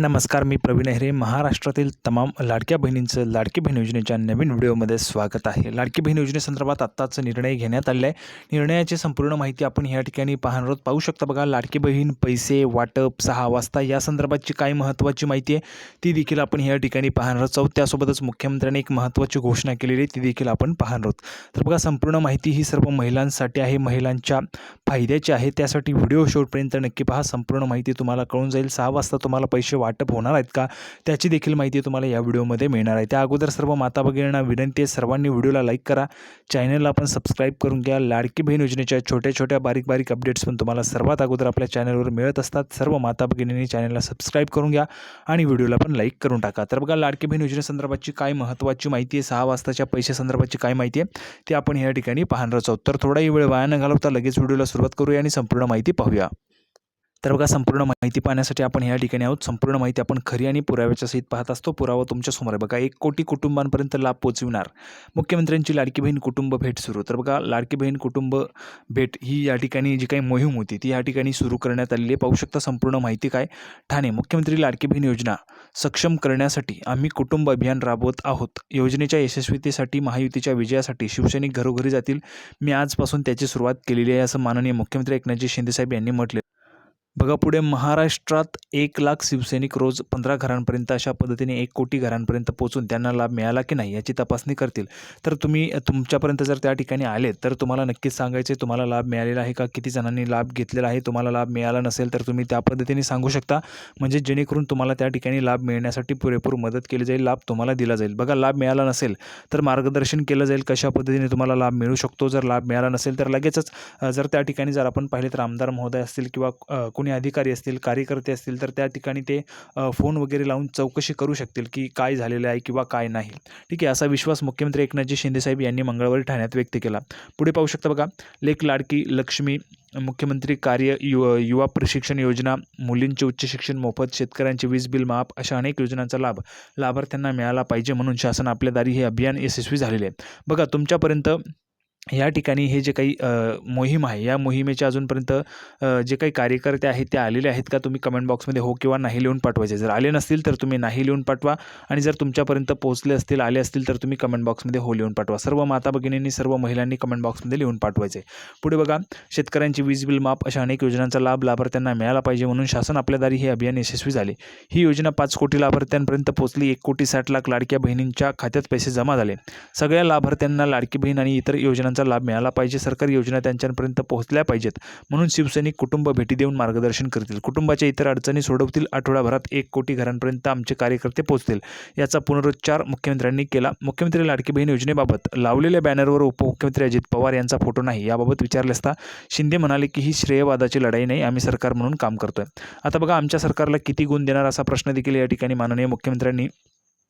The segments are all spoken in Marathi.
नमस्कार मी प्रवीण अहिरे महाराष्ट्रातील तमाम लाडक्या बहिणींचं लाडकी बहीण योजनेच्या नवीन व्हिडिओमध्ये स्वागत आहे. लाडकी बहीण योजनेसंदर्भात आत्ताच निर्णय घेण्यात आलेला आहे. निर्णयाची संपूर्ण माहिती आपण या ठिकाणी पाहणार आहोत. पाहू शकता बघा लाडकी बहीण पैसे वाटप सहा वाजता या संदर्भातची काय महत्त्वाची माहिती आहे ती देखील आपण या ठिकाणी पाहणार आहोत. त्यासोबतच मुख्यमंत्र्यांनी एक महत्त्वाची घोषणा केलेली आहे ती देखील आपण पाहणार आहोत. तर बघा संपूर्ण माहिती ही सर्व महिलांसाठी आहे महिलांच्या फायद्याची आहे. त्यासाठी व्हिडिओ शेवटपर्यंत नक्की पहा. संपूर्ण माहिती तुम्हाला कळून जाईल. सहा वाजता तुम्हाला पैसे वाटप होणार आहेत का? त्याची देखील माहिती तुम्हाला या व्हिडिओमध्ये मिळणार आहे. त्या अगोदर सर्व माता भगिनींना विनंती आहे सर्वांनी व्हिडिओला लाईक करा. चॅनलला पण सबस्क्राईब करून घ्या. लाडकी बहीण योजनेच्या छोट्या छोट्या बारीक बारीक अपडेट्स पण तुम्हाला सर्वात अगोदर आपल्या चॅनलवर मिळत असतात. सर्व माता भगिनींनी चॅनलला सबस्क्राईब करून घ्या आणि व्हिडिओला पण लाईक करून टाका. तर बघा लाडकी बहीण योजनेसंदर्भातची काय महत्त्वाची माहिती आहे? सहा वाजताच्या पैशासंदर्भातची काय माहिती आहे? ते आपण या ठिकाणी पाहणारच आहोत. तर थोडाही वेळ वाया न घालवता लगेच व्हिडिओला सुरुवात करूया आणि संपूर्ण माहिती पाहूया. तर बघा संपूर्ण माहिती पाहण्यासाठी आपण या ठिकाणी आहोत. संपूर्ण माहिती आपण खरी आणि पुराव्याच्या सहित पाहत असतो. पुरावा तुमच्यासमोर आहे. बघा एक कोटी कुटुंबांपर्यंत लाभ पोचविणार मुख्यमंत्र्यांची लाडकी बहीण कुटुंब भेट सुरू. तर बघा लाडकी बहीण कुटुंब भेट ही या ठिकाणी जी काही मोहीम होती ती या ठिकाणी सुरू करण्यात आलेली आहे. पाहू शकता संपूर्ण माहिती काय? ठाणे मुख्यमंत्री लाडकी बहीण योजना सक्षम करण्यासाठी आम्ही कुटुंब अभियान राबवत आहोत. योजनेच्या यशस्वीतेसाठी महायुतीच्या विजयासाठी शिवसैनिक घरोघरी जातील. मी आजपासून त्याची सुरुवात केलेली आहे असं माननीय मुख्यमंत्री एकनाथजी शिंदेसाहेब यांनी म्हटले बघा पुढे महाराष्ट्रात एक लाख शिवसैनिक रोज पंधरा घरांपर्यंत अशा पद्धतीने एक कोटी घरांपर्यंत पोहोचून त्यांना लाभ मिळाला की नाही याची तपासणी करतील. तर तुम्ही तुमच्यापर्यंत जर त्या ठिकाणी आले तर तुम्हाला नक्कीच सांगायचे तुम्हाला लाभ मिळालेला आहे का? किती जणांनी लाभ घेतलेला आहे? तुम्हाला लाभ मिळाला नसेल तर तुम्ही त्या पद्धतीने सांगू शकता. म्हणजे जेणेकरून तुम्हाला त्या ठिकाणी लाभ मिळण्यासाठी पुरेपूर मदत केली जाईल लाभ तुम्हाला दिला जाईल. बघा लाभ मिळाला नसेल तर मार्गदर्शन केलं जाईल कशा पद्धतीने तुम्हाला लाभ मिळू शकतो? जर लाभ मिळाला नसेल तर लगेचच जर त्या ठिकाणी जर आपण पाहिले तर आमदार महोदय असतील किंवा कोणी अधिकारी असतील कार्यकर्ते असतील तर त्या ठिकाणी ते फोन वगैरे लावून चौकशी करू शकतील की काय झालेलं आहे किंवा काय नाही. ठीक आहे असा विश्वास मुख्यमंत्री एकनाथजी शिंदेसाहेब यांनी मंगळवारी ठाण्यात व्यक्त केला. पुढे पाहू शकता बघा लेख लाडकी लक्ष्मी मुख्यमंत्री कार्य यु युवा प्रशिक्षण योजना मुलींचे उच्च शिक्षण मोफत शेतकऱ्यांचे वीज बिल माफ अशा अनेक योजनांचा लाभ लाभार्थ्यांना मिळाला पाहिजे म्हणून शासन आपल्या दारी हे अभियान यशस्वी झालेले आहे. बघा तुमच्यापर्यंत या ठिकाणी हे जे काही मोहीम आहे या मोहिमेचे अजूनपर्यंत जे काही कार्यकर्ते आहेत ते आलेले आहेत का तुम्ही कमेंट बॉक्समध्ये हो किंवा नाही लिहून पाठवायचे? जर आले नसतील तर तुम्ही नाही लिहून पाठवा आणि जर तुमच्यापर्यंत पोहोचले असतील आले असतील तर तुम्ही कमेंट बॉक्समध्ये हो लिहून पाठवा. सर्व माता भगिनींनी सर्व महिलांनी कमेंट बॉक्समध्ये लिहून पाठवायचे. पुढे बघा शेतकऱ्यांची वीज बिल माफ अशा अनेक योजनांचा लाभ लाभार्थ्यांना मिळाला पाहिजे म्हणून शासन आपल्या दारी हे अभियान यशस्वी झाले. ही योजना पाच कोटी लाभार्थ्यांपर्यंत पोहोचली एक कोटी साठ लाख लाडक्या बहिणींच्या खात्यात पैसे जमा झाले. सगळ्या लाभार्थ्यांना लाडकी बहीण आणि इतर योजनांचा लाभ मिळाला पाहिजे. सरकारी योजना त्यांच्यापर्यंत पोहोचल्या पाहिजेत. म्हणून शिवसैनिक कुटुंब भेटी देऊन मार्गदर्शन करतील. कुटुंबाच्या इतर अडचणी सोडवतील. आठवड्याभरात एक कोटी घरांपर्यंत आमचे कार्यकर्ते पोहोचतील. याचा पुनरुच्चार मुख्यमंत्र्यांनी केला. मुख्यमंत्री लाडकी बहीण योजनेबाबत लावलेल्या बॅनरवर उपमुख्यमंत्री अजित पवार यांचा फोटो नाही. याबाबत विचारले असता शिंदे म्हणाले की ही श्रेयवादाची लढाई नाही. आम्ही सरकार म्हणून काम करतोय. आता बघा आमच्या सरकारला किती गुण देणार असा प्रश्न देखील या ठिकाणी माननीय मुख्यमंत्र्यांनी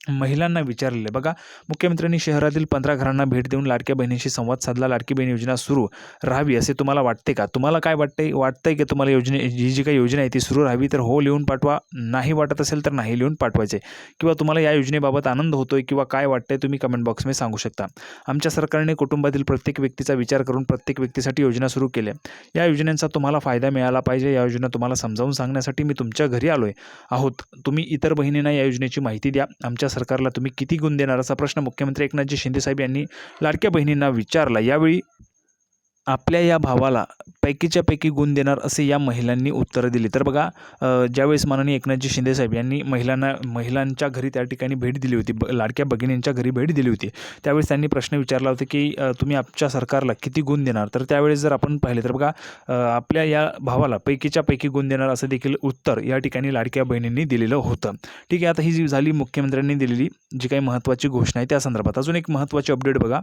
महिलांना विचारलेले बघा मुख्यमंत्र्यांनी शहरातील पंधरा घरांना भेट देऊन लाडक्या बहिणीशी संवाद साधला. लाडकी बहीण योजना सुरू राहावी असे तुम्हाला वाटते का? तुम्हाला काय वाटते? वाटतंय की तुम्हाला योजने ही जी काही योजना आहे ती सुरू राहावी? तर हो लिहून पाठवा. नाही वाटत असेल तर नाही लिहून पाठवायचे. किंवा तुम्हाला या योजनेबाबत आनंद होतोय किंवा काय वाटतंय तुम्ही कमेंट बॉक्समध्ये सांगू शकता. आमच्या सरकारने कुटुंबातील प्रत्येक व्यक्तीचा विचार करून प्रत्येक व्यक्तीसाठी योजना सुरू केल्या. या योजनेचा तुम्हाला फायदा मिळाला पाहिजे. या योजना तुम्हाला समजावून सांगण्यासाठी मी तुमच्या घरी आलो आहे आहोत. तुम्ही इतर बहिणींना या योजनेची माहिती द्या. आमच्या सरकारला तुम्ही किती गुण देणार असा प्रश्न मुख्यमंत्री एकनाथजी शिंदेसाहेब यांनी लाडक्या बहिणींना विचारला. यावेळी आपल्या या भावाला पैकीच्या पैकी गुण देणार असे या महिलांनी उत्तरं दिली. तर बघा ज्यावेळेस माननीय एकनाथजी शिंदेसाहेब यांनी महिलांना महिलांच्या घरी त्या ठिकाणी भेट दिली होती ब लाडक्या भगिनींच्या घरी भेट दिली होती त्यावेळेस त्यांनी प्रश्न विचारला होता की तुम्ही आमच्या सरकारला किती गुण देणार? तर त्यावेळेस जर आपण पाहिले तर बघा आपल्या या भावाला पैकीच्या पैकी गुण देणार असं देखील उत्तर या ठिकाणी लाडक्या बहिणींनी दिलेलं होतं. ठीक आहे आता ही जी झाली मुख्यमंत्र्यांनी दिलेली जी काही महत्त्वाची घोषणा आहे त्या संदर्भात अजून एक महत्त्वाची अपडेट बघा.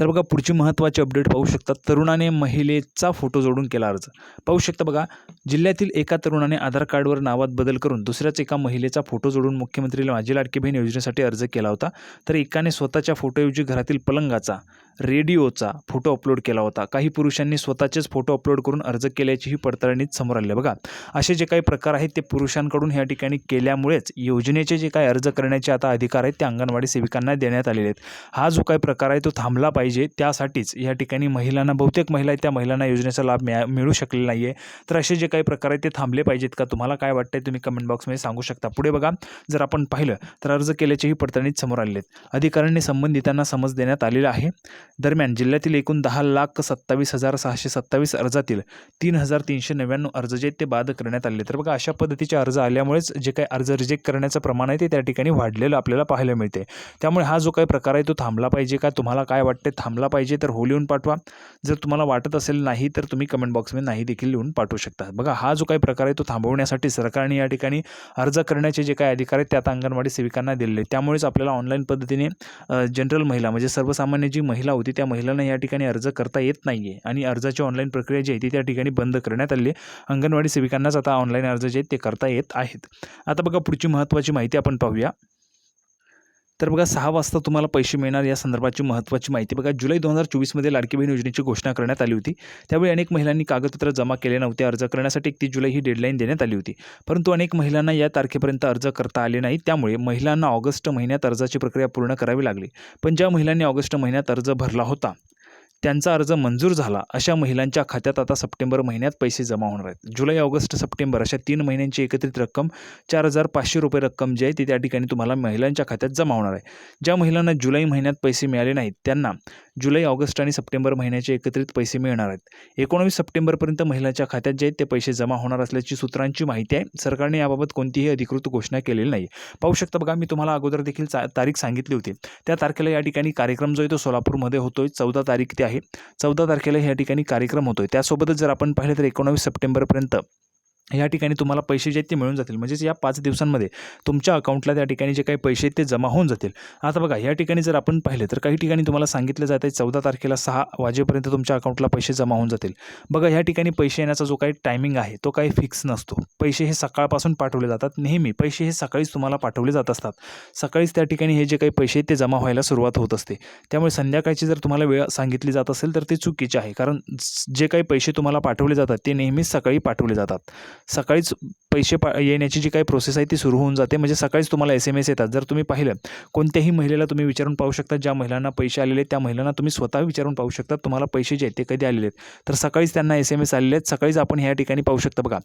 तर बघा पुढची महत्त्वाची अपडेट पाहू शकता. तरुणाने महिलेचा फोटो जोडून केला अर्ज. पाहू शकता बघा जिल्ह्यातील एका तरुणाने आधार कार्डवर नावात बदल करून दुसऱ्याच एका महिलेचा फोटो जोडून मुख्यमंत्री माझी लाडकी बहीण योजनेसाठी अर्ज केला होता. तर एकाने स्वतःच्या फोटोऐवजी घरातील पलंगाचा रेडिओचा फोटो अपलोड केला होता. काही पुरुषांनी स्वतःचेच फोटो अपलोड करून अर्ज केल्याचीही पडताळणीत समोर आले बघा असे जे काही प्रकार आहेत ते पुरुषांकडून ह्या ठिकाणी केल्यामुळेच योजनेचे जे काही अर्ज करण्याचे आता अधिकार आहेत ते अंगणवाडी सेविकांना देण्यात आलेले आहेत. हा जो काही प्रकार आहे तो थांबला पाहिजे. त्यासाठीच या ठिकाणी महिलांना बहुतेक महिला आहेत त्या महिलांना योजनेचा लाभ मिळा मिळू शकलेला नाही आहे तर असे जे काही प्रकार आहेत ते थांबले पाहिजेत का? तुम्हाला काय वाटतंय तुम्ही कमेंट बॉक्समध्ये सांगू शकता. पुढे बघा जर आपण पाहिलं तर अर्ज केल्याचेही पडताळणीत समोर आलेले आहेत. अधिकाऱ्यांनी संबंधितांना समज देण्यात आलेला आहे. दरम्यान जिल्ह्यातील एकूण दहा लाख सत्तावीस हजार सहाशे सत्तावीस अर्जातील तीन हजार तीनशे नव्याण्णव अर्ज जे आहेत ते बाद करण्यात आले तर बघा अशा पद्धतीचे अर्ज आल्यामुळेच जे काही अर्ज रिजेक्ट करण्याचं प्रमाण आहे ते त्या ठिकाणी वाढलेलं आपल्याला पाहायला मिळते त्यामुळे हा जो काही प्रकार आहे तो थांबला पाहिजे का? तुम्हाला काय वाटते थांबला पाहिजे तर हो लिहून पाठवा. जर तुम्हाला वाटत असेल नाही तर तुम्ही कमेंट बॉक्समध्ये नाही देखील लिहून पाठवू शकता. बघा हा जो काही प्रकार आहे तो थांबवण्यासाठी सरकारने या ठिकाणी अर्ज करण्याचे जे काही अधिकार आहेत त्यात अंगणवाडी सेविकांना दिलेले त्यामुळेच आपल्याला ऑनलाईन पद्धतीने जनरल महिला म्हणजे सर्वसामान्य जी महिला होती त्या महिलांना या ठिकाणी अर्ज करता येत नाही आहे आणि अर्जाची ऑनलाईन प्रक्रिया जी आहे ती त्या ठिकाणी बंद करण्यात आली अंगणवाडी सेविकांनाच आता ऑनलाईन अर्ज जे आहेत ते करता येत आहेत. आता बघा पुढची महत्त्वाची माहिती आपण पाहूया. तर बघा सहा वाजता तुम्हाला पैसे मिळणार या संदर्भाची महत्त्वाची माहिती. बघा जुलै दोन हजार चोवीसमध्ये लाडकी बहीण योजनेची घोषणा करण्यात आली होती. त्यावेळी अनेक महिलांनी कागदपत्र जमा केले नव्हते. अर्ज करण्यासाठी एकतीस जुलै ही डेडलाईन देण्यात आली होती. परंतु अनेक महिलांना या तारखेपर्यंत अर्ज करता आले नाही. त्यामुळे महिलांना ऑगस्ट महिन्यात अर्जाची प्रक्रिया पूर्ण करावी लागली. पण ज्या महिलांनी ऑगस्ट महिन्यात अर्ज भरला होता त्यांचा अर्ज मंजूर झाला अशा महिलांच्या खात्यात आता सप्टेंबर महिन्यात पैसे जमा होणार आहेत. जुलै ऑगस्ट सप्टेंबर अशा तीन महिन्यांची एकत्रित रक्कम चार हजार पाचशे रुपये रक्कम जी आहे ती त्या ठिकाणी तुम्हाला महिलांच्या खात्यात जमा होणार आहे. ज्या महिलांना जुलै महिन्यात पैसे मिळाले नाहीत त्यांना जुलै ऑगस्ट आणि सप्टेंबर महिन्याचे एकत्रित पैसे मिळणार आहेत. एकोणवीस सप्टेंबरपर्यंत महिलांच्या खात्यात जे आहेत ते पैसे जमा होणार असल्याची सूत्रांची माहिती आहे. सरकारने याबाबत कोणतीही अधिकृत घोषणा केलेली नाही. पाहू शकता बघा मी तुम्हाला अगोदर देखील चा तारीख सांगितली होती. त्या तारखेला या ठिकाणी कार्यक्रम जो आहे तो सोलापूरमध्ये होतोय. चौदा तारीख ते आहे. चौदा तारखेला या ठिकाणी कार्यक्रम होतोय. त्यासोबतच जर आपण पाहिलं तर एकोणावीस सप्टेंबरपर्यंत या ठिकाणी तुम्हाला पैसे जे आहेत ते मिळून जातील. म्हणजेच या पाच दिवसांमध्ये तुमच्या अकाउंटला त्या ठिकाणी जे काही पैसे आहेत ते जमा होऊन जातील. आता बघा या ठिकाणी जर आपण पाहिले तर काही ठिकाणी तुम्हाला सांगितलं जात आहे चौदा तारखेला सहा वाजेपर्यंत तुमच्या अकाउंटला पैसे जमा होऊन जातील. बघा या ठिकाणी पैसे येण्याचा जो काही टायमिंग आहे तो काही फिक्स नसतो. पैसे हे सकाळपासून पाठवले जातात. नेहमी पैसे हे सकाळीच तुम्हाला पाठवले जात असतात. सकाळीच त्या ठिकाणी हे जे काही पैसे आहेत ते जमा व्हायला सुरुवात होत असते. त्यामुळे संध्याकाळची जर तुम्हाला वेळ सांगितली जात असेल तर ते चुकीचे आहे. कारण जे काही पैसे तुम्हाला पाठवले जातात ते नेहमीच सकाळी पाठवले जातात. सकाळीच पैसे पा येण्याची जी काही प्रोसेस आहे ती सुरू होऊन जाते. म्हणजे सकाळीच तुम्हाला एस एम एस येतात. जर तुम्ही पाहिलं कोणत्याही महिलेला तुम्ही विचारून पाहू शकता. ज्या महिलांना पैसे आलेले आहेत त्या महिलांना तुम्ही स्वतः विचारून पाहू शकता. तुम्हाला पैसे जे आहेत ते कधी आलेले आहेत. तर सकाळीच त्यांना एस एम एस आलेले आहेत. सकाळीच आपण ह्या ठिकाणी पाहू शकता बघा.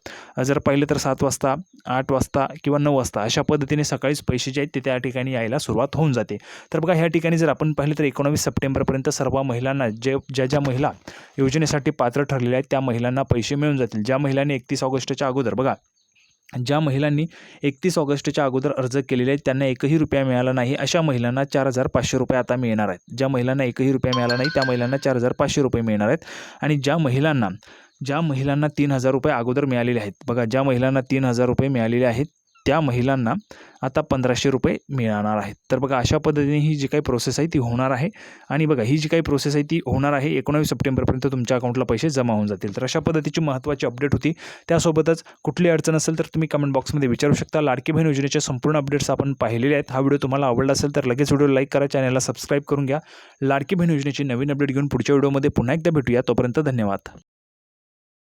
जर पाहिलं तर सात वाजता आठ वाजता किंवा नऊ वाजता अशा पद्धतीने सकाळीच पैसे जे आहेत ते त्या ठिकाणी यायला सुरुवात होऊन जाते. तर बघा ह्या ठिकाणी जर आपण पाहिलं तर एकोणावीस सप्टेंबरपर्यंत सर्व महिलांना जे ज्या ज्या महिला योजनेसाठी पात्र ठरलेल्या आहेत त्या महिलांना पैसे मिळून जातील. ज्या महिलांनी एकतीस ऑगस्टच्या अगोदर बघा ज्या महिलांनी एकतीस ऑगस्टच्या अगोदर अर्ज केलेले आहेत त्यांना एकही रुपया मिळाला नाही. अशा महिलांना चार हजार पाचशे रुपये आता मिळणार आहेत. ज्या महिलांना एकही रुपया मिळाला नाही त्या महिलांना चार हजार पाचशे रुपये मिळणार आहेत. आणि ज्या महिलांना ज्या महिलांना तीन हजार रुपये अगोदर मिळालेले आहेत बघा ज्या महिलांना तीन हजार रुपये मिळालेले आहेत त्या महिलांना आता पंधराशे रुपये मिळणार आहेत. तर बघा अशा पद्धतीने ही जी काही प्रोसेस आहे ती होणार आहे. आणि बघा ही जी काही प्रोसेस आहे ती होणार आहे एकोणावीस सप्टेंबरपर्यंत तुमच्या अकाउंटला पैसे जमा होऊन जातील. तर अशा पद्धतीची महत्त्वाची अपडेट होती. त्यासोबतच कुठली अडचण असेल तर तुम्ही कमेंट बॉक्समध्ये विचारू शकता. लाडकी बहीण योजनेच्या संपूर्ण अपडेट्स आपण पाहिलेले आहेत. हा व्हिडिओ तुम्हाला आवडला असेल तर लगेच व्हिडिओ लाईक करा. चॅनलला सबस्क्राईब करून घ्या. लाडकी बहीण योजनेची नवीन अपडेट घेऊन पुढच्या व्हिडिओमध्ये पुन्हा एकदा भेटूया. तोपर्यंत धन्यवाद.